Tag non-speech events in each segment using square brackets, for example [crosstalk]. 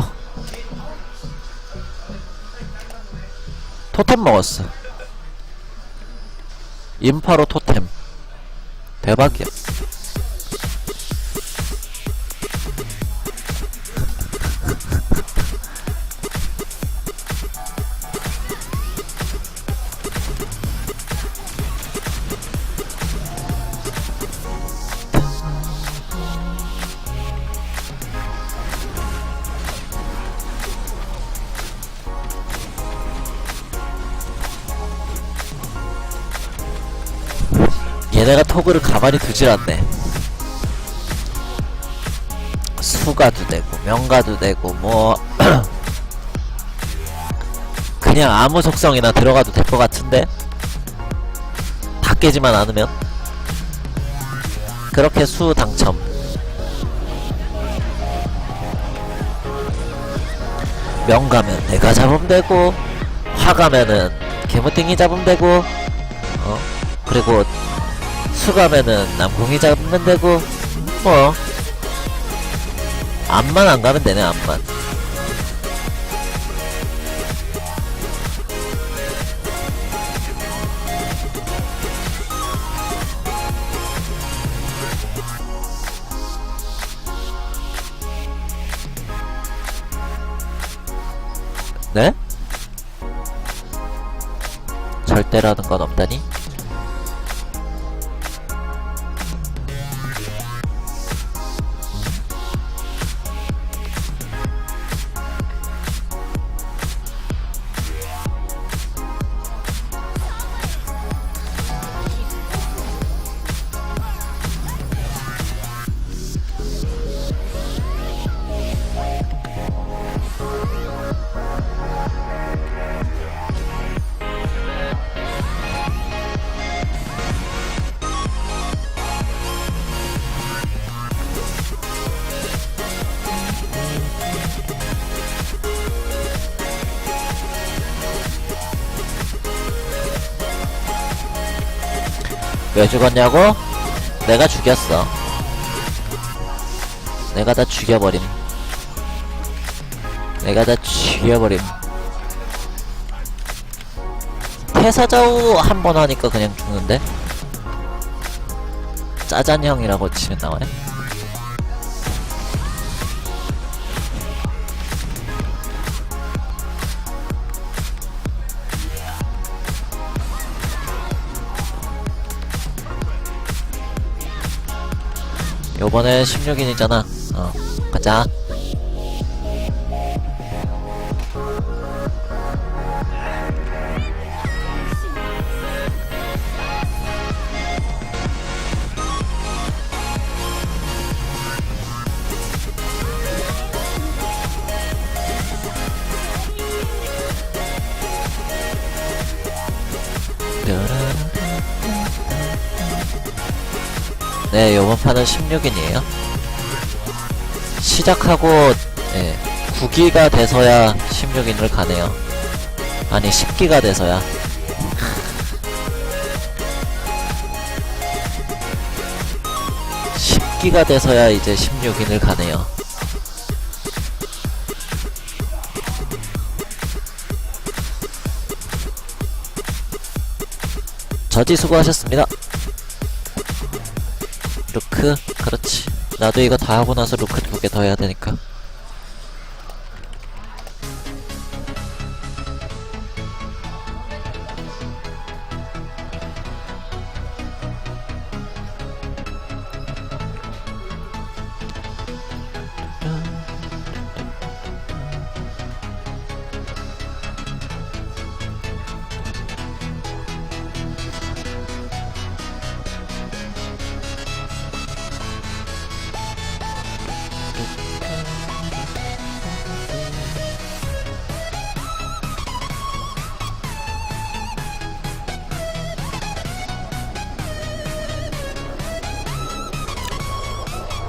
하고 토템 먹었어. 인파로 토템. 대박이야 얘네가 토그를 가만히 두질 않네. 수가도 되고 명가도 되고 뭐 [clears throat] 그냥 아무 속성이나 들어가도 될 것 같은데? 다 깨지만 않으면? 그렇게 수 당첨. 명가면 내가 잡으면 되고 화가면은 개무띵이 잡으면 되고 어? 그리고 수가면은 남궁이 잡으면 되고 뭐 암만 안 가면 되네 암만 네? 절대라는 건 없다니? 왜 죽었냐고? 내가 죽였어. 내가 다 죽여버림. 내가 다 죽여버림. 태사자우 한 번 하니까 그냥 죽는데? 짜잔형이라고 치면 나와요? 요번에 16인이잖아. 어, 가자. 네, 요번 판은 16인이에요. 시작하고, 예, 9기가 돼서야 16인을 가네요. 아니, 10기가 돼서야. [laughs] 십 기가 돼서야 이제 16인을 가네요. 저지 수고하셨습니다. 루크 그렇지. 나도 이거 다 하고 나서 루크 두 개 더 해야 되니까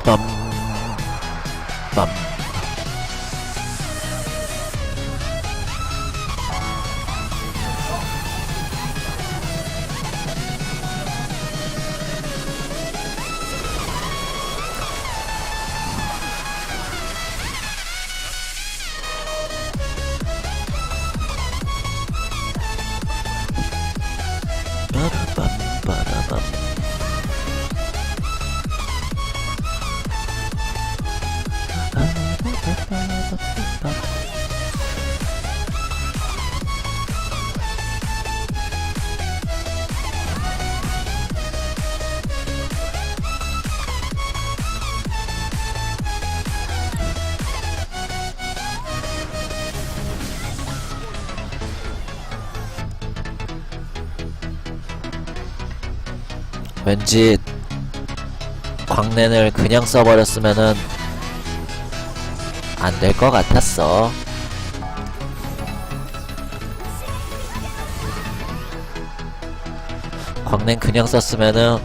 Up. 왠지 광랜을 그냥 써버렸으면은 안 될 것 같았어. 광랜 그냥 썼으면은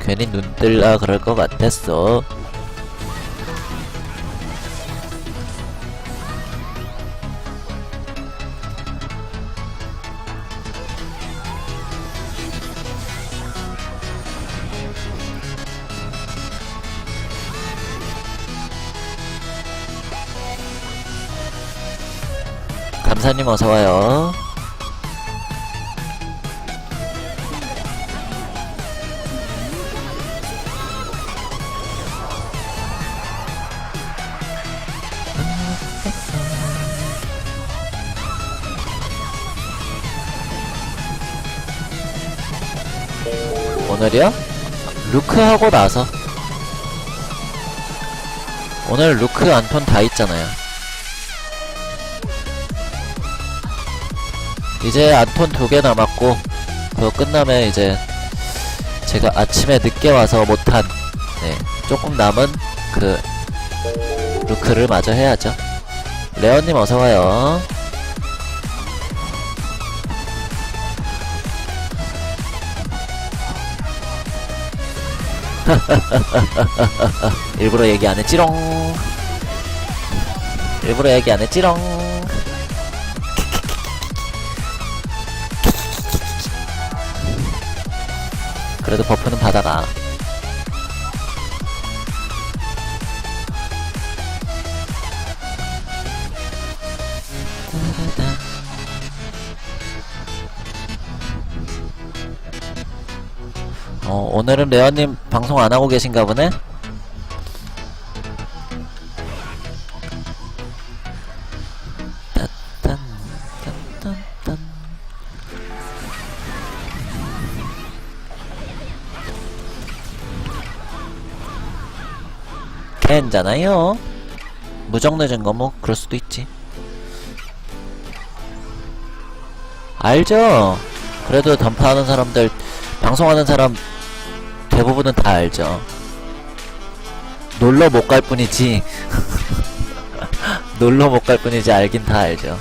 괜히 눈 뜰라 그럴 것 같았어. 감사님 어서와요. 오늘이요? 루크하고 나서 오늘 루크 안톤 다 있잖아요. 이제 안톤 두 개 남았고 그거 끝나면 이제 제가 아침에 늦게 와서 못한 네 조금 남은 그 루크를 마저 해야죠. 레온님 어서 와요. [laughs] 일부러 얘기 안 했지롱. 일부러 얘기 안 했지롱. 그래도 버프는 받아가. 어, 오늘은 레어님 방송 안 하고 계신가 보네? 괜찮아요. 무적 늦은 거 뭐 그럴 수도 있지. 알죠. 그래도 던파하는 사람들, 방송하는 사람 대부분은 다 알죠. 놀러 못 갈 뿐이지. [laughs] 놀러 못 갈 뿐이지 알긴 다 알죠.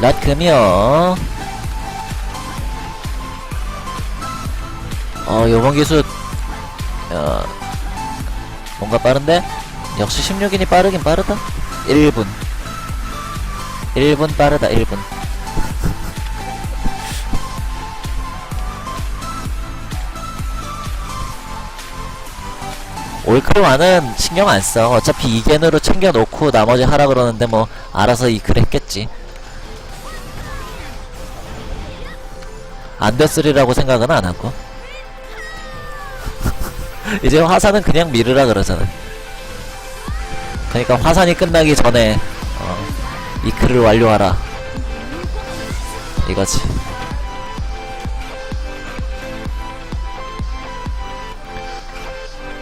랏금이요. 어, 요번 기술, 어, 뭔가 빠른데? 역시 16인이 빠르긴 빠르다. 1분. 1분 빠르다, 1분. 올클와는 신경 안 써. 어차피 이겐으로 챙겨놓고 나머지 하라 그러는데 뭐, 알아서 이 글 했겠지. 안 됐으리라고 생각은 안 하고. [laughs] 이제 화산은 그냥 미르라 그러잖아. 그러니까 화산이 끝나기 전에 어, 이 글을 완료하라. 이거지.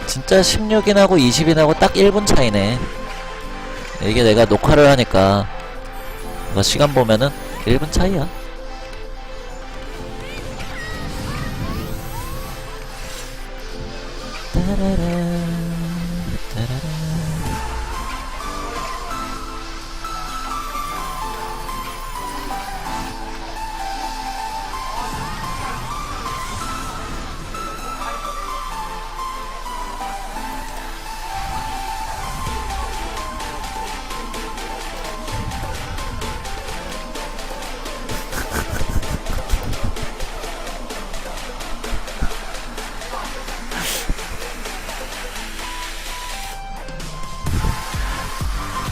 진짜 16인하고 20인하고 딱 1분 차이네. 이게 내가 녹화를 하니까 이거 시간 보면은 1분 차이야. 따라라,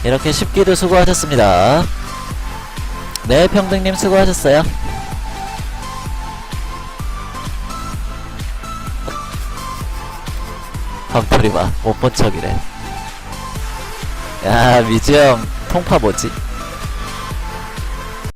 이렇게 10기도 수고하셨습니다. 네, 평등님 수고하셨어요. 밤토리 봐, 못 본 척이래. 야, 미지형, 통파 뭐지?